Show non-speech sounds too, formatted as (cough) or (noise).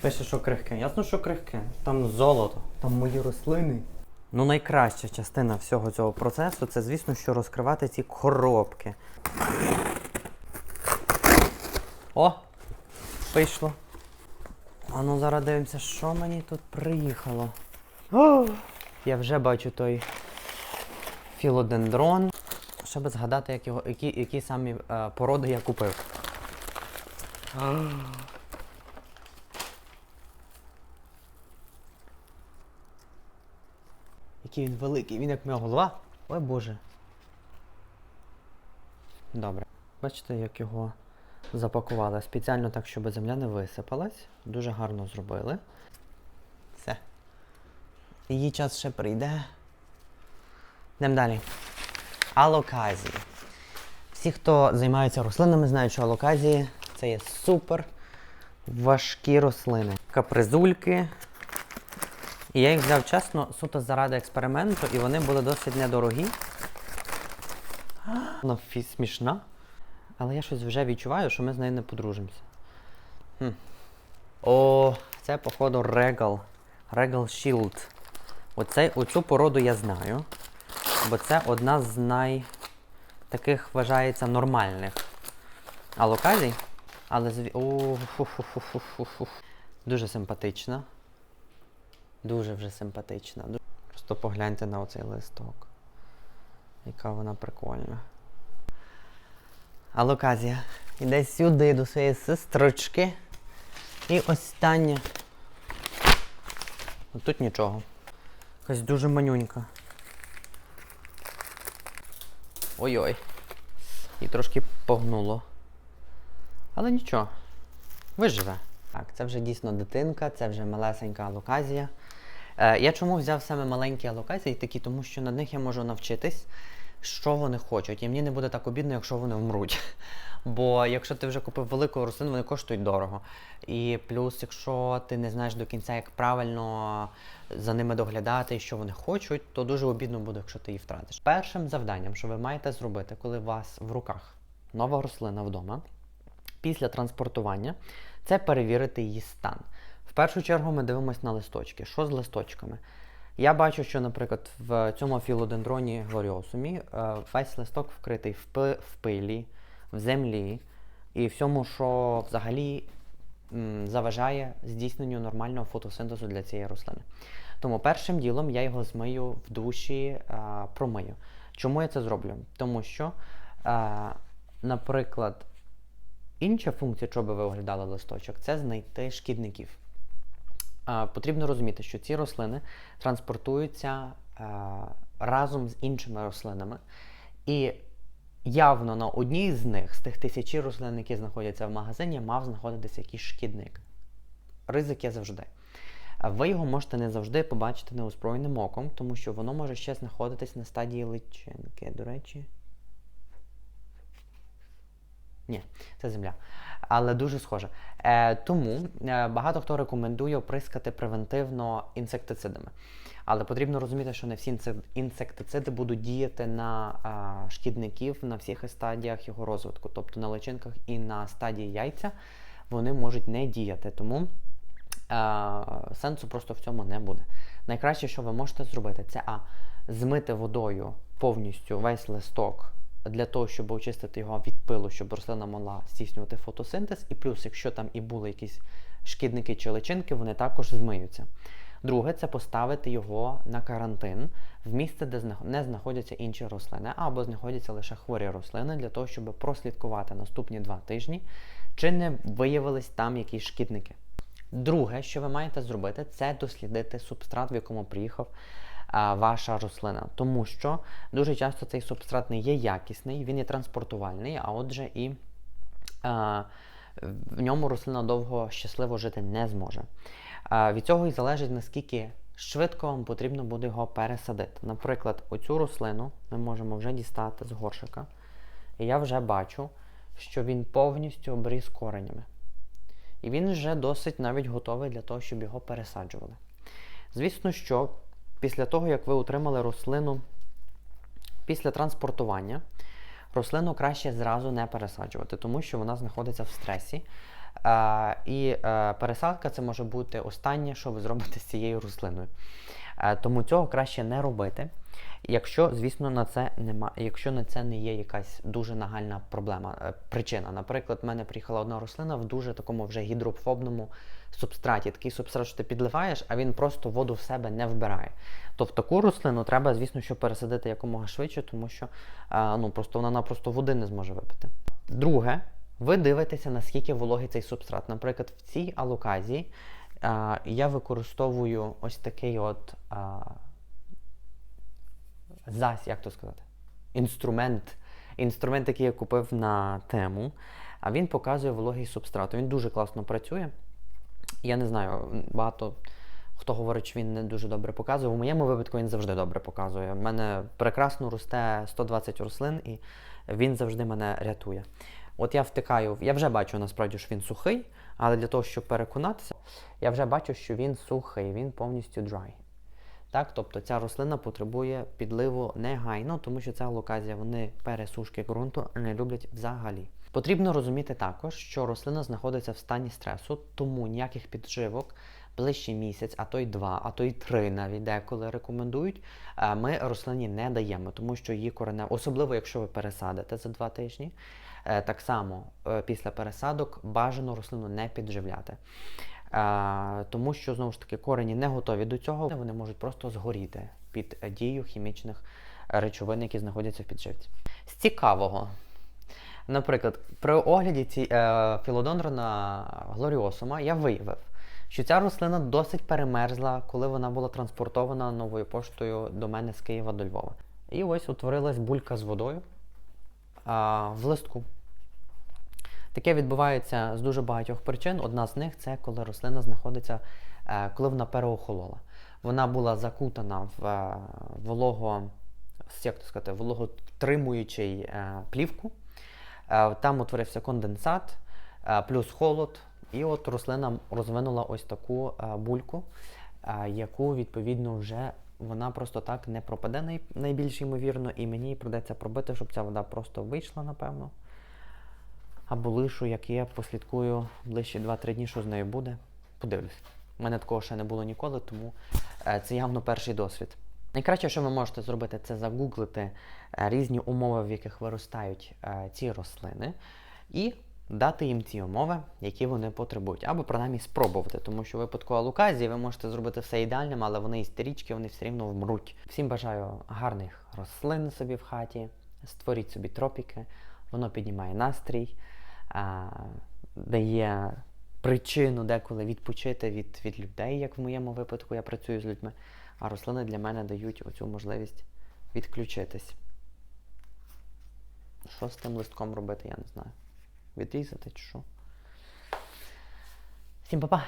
Пише, що крихке. Ясно, що крихке. Там золото. Там мої рослини. Ну, найкраща частина всього цього процесу це, звісно, що розкривати ці коробки. О! Вийшло. А ну зараз дивимося, що мені тут приїхало. О! Я вже бачу той філодендрон. Ще би згадати, як його, які, які самі е, породи я купив. Який він великий, він як моя голова. Ой Боже. Добре. Бачите, як його запакували. Спеціально так, щоб земля не висипалась. Дуже гарно зробили. Все. Її час ще прийде. Йдемо далі. Алоказії. Всі, хто займається рослинами, знають, що алоказії це є супер важкі рослини. Капризульки. І я їх взяв чесно, суто заради експерименту, і вони були досить недорогі. Вона смішна. Але я щось вже відчуваю, що ми з нею не подружимося. Хм. О, це, походу, Regal. Regal Shield. Оцей, оцю породу я знаю. Бо це одна з най таких вважається нормальних алоказій. Але зві... Дуже симпатична. Дуже вже симпатична. Просто погляньте на оцей листок. Яка вона прикольна. Алоказія. Іде сюди до своєї сестрички. І останнє. От Тут нічого. Якась дуже манюнька. Ой-ой. І трошки погнуло. Але нічого. Виживе. Так, це вже дійсно дитинка, це вже малесенька алоказія. Е, я чому взяв саме маленькі алоказії такі, тому що на них я можу навчитись, що вони хочуть. І мені не буде так обідно, якщо вони вмруть. (laughs) Бо якщо ти вже купив велику рослину, вони коштують дорого. І плюс, якщо ти не знаєш до кінця, як правильно за ними доглядати і що вони хочуть, то дуже обідно буде, якщо ти її втратиш. Першим завданням, що ви маєте зробити, коли у вас в руках нова рослина вдома, після транспортування, це перевірити її стан. Першу чергу ми дивимося на листочки. Що з листочками? Я бачу, що, наприклад, в цьому філодендроні глоріосумі е, весь листок вкритий в, пи- в пилі, в землі і всьому, що взагалі заважає здійсненню нормального фотосинтезу для цієї рослини. Тому першим ділом я його змию в душі, е, промию. Чому я це зроблю? Тому що, е, наприклад, інша функція, що би ви оглядали листочок, це знайти шкідників. Потрібно розуміти, що ці рослини транспортуються е, разом з іншими рослинами. І явно на одній з них, з тих тисячі рослин, які знаходяться в магазині, мав знаходитися якийсь шкідник. Ризик є завжди. Ви його можете не завжди побачити неозброєним оком, тому що воно може ще знаходитись на стадії личинки. До речі. Ні, це земля. Але дуже схоже. Е, тому е, багато хто рекомендує оприскати превентивно інсектицидами. Але потрібно розуміти, що не всі інсектициди будуть діяти на а, шкідників на всіх стадіях його розвитку, тобто на личинках і на стадії яйця вони можуть не діяти. Тому а, сенсу просто в цьому не буде. Найкраще, що ви можете зробити, це а змити водою повністю весь листок для того, щоб очистити його від пилу, щоб рослина могла здійснювати фотосинтез. І плюс, якщо там і були якісь шкідники чи личинки, вони також змиються. Друге, це поставити його на карантин в місце, де не знаходяться інші рослини, або знаходяться лише хворі рослини, для того, щоб прослідкувати наступні два тижні, чи не виявились там якісь шкідники. Друге, що ви маєте зробити, це дослідити субстрат, в якому приїхав ваша рослина. Тому що дуже часто цей субстрат не є якісний, він є транспортувальний, а отже, і а, в ньому рослина довго щасливо жити не зможе. А, від цього і залежить, наскільки швидко вам потрібно буде його пересадити. Наприклад, оцю рослину ми можемо вже дістати з горшика, і я вже бачу, що він повністю обріз коренями. І він вже досить навіть готовий для того, щоб його пересаджували. Звісно, що після того, як ви отримали рослину після транспортування, рослину краще зразу не пересаджувати, тому що вона знаходиться в стресі. І е, пересадка це може бути останнє, що ви зробите з цією рослиною. Е, тому цього краще не робити. Якщо, звісно, на це нема, якщо на це не є якась дуже нагальна проблема, е, причина. Наприклад, в мене приїхала одна рослина в дуже такому вже гідрофобному субстраті. Такий субстрат, що ти підливаєш, а він просто воду в себе не вбирає. То в таку рослину треба, звісно, що пересадити якомога швидше, тому що е, ну, просто вона просто води не зможе випити. Друге, ви дивитеся, наскільки вологий цей субстрат. Наприклад, в цій алоказії е, я використовую ось такий от. е, зась, як то сказати, інструмент, інструмент, який я купив на тему, а він показує вологий субстрат. Він дуже класно працює. Я не знаю, багато хто говорить, що він не дуже добре показує. У моєму випадку він завжди добре показує. У мене прекрасно росте 120 рослин, і він завжди мене рятує. От я втикаю, я вже бачу насправді, що він сухий, але для того, щоб переконатися, я вже бачу, що він сухий, він повністю dry. Так, тобто ця рослина потребує підливу негайно, тому що ця локазія вони пересушки ґрунту не люблять взагалі. Потрібно розуміти також, що рослина знаходиться в стані стресу, тому ніяких підживок ближче місяць, а то й два, а то й три навіть деколи рекомендують. е, Ми рослині не даємо, тому що її корене, особливо якщо ви пересадите за два тижні. Е, Так само е, після пересадок бажано рослину не підживляти. Е, тому що знову ж таки корені не готові до цього, вони можуть просто згоріти під дією хімічних речовин, які знаходяться в підживці. З цікавого, наприклад, при огляді ці, е, філодондрона глоріосума я виявив, що ця рослина досить перемерзла, коли вона була транспортована новою поштою до мене з Києва до Львова. І ось утворилась булька з водою а, в листку. Таке відбувається з дуже багатьох причин. Одна з них це коли рослина знаходиться, е, коли вона переохолола. Вона була закутана в е, волого, як то сказати, вологотримуючий е, плівку. Там утворився конденсат, плюс холод. І от рослина розвинула ось таку бульку, яку відповідно вже вона просто так не пропаде най- найбільш ймовірно, і мені придеться пробити, щоб ця вода просто вийшла, напевно. Або лишу, як є, послідкую ближче 2-3 дні, що з нею буде. Подивлюсь. У мене такого ще не було ніколи, тому е, це явно перший досвід. Найкраще, що ви можете зробити, це загуглити е, різні умови, в яких виростають е, ці рослини, і дати їм ті умови, які вони потребують, або принаймні спробувати, тому що в випадку алуказії ви можете зробити все ідеальним, але вони істерички, вони все рівно вмруть. Всім бажаю гарних рослин собі в хаті, створіть собі тропіки, воно піднімає настрій, а, дає причину деколи відпочити від, від людей, як в моєму випадку, я працюю з людьми, а рослини для мене дають оцю можливість відключитись. Що з тим листком робити, я не знаю. Відрізати чи що. Всім па-па!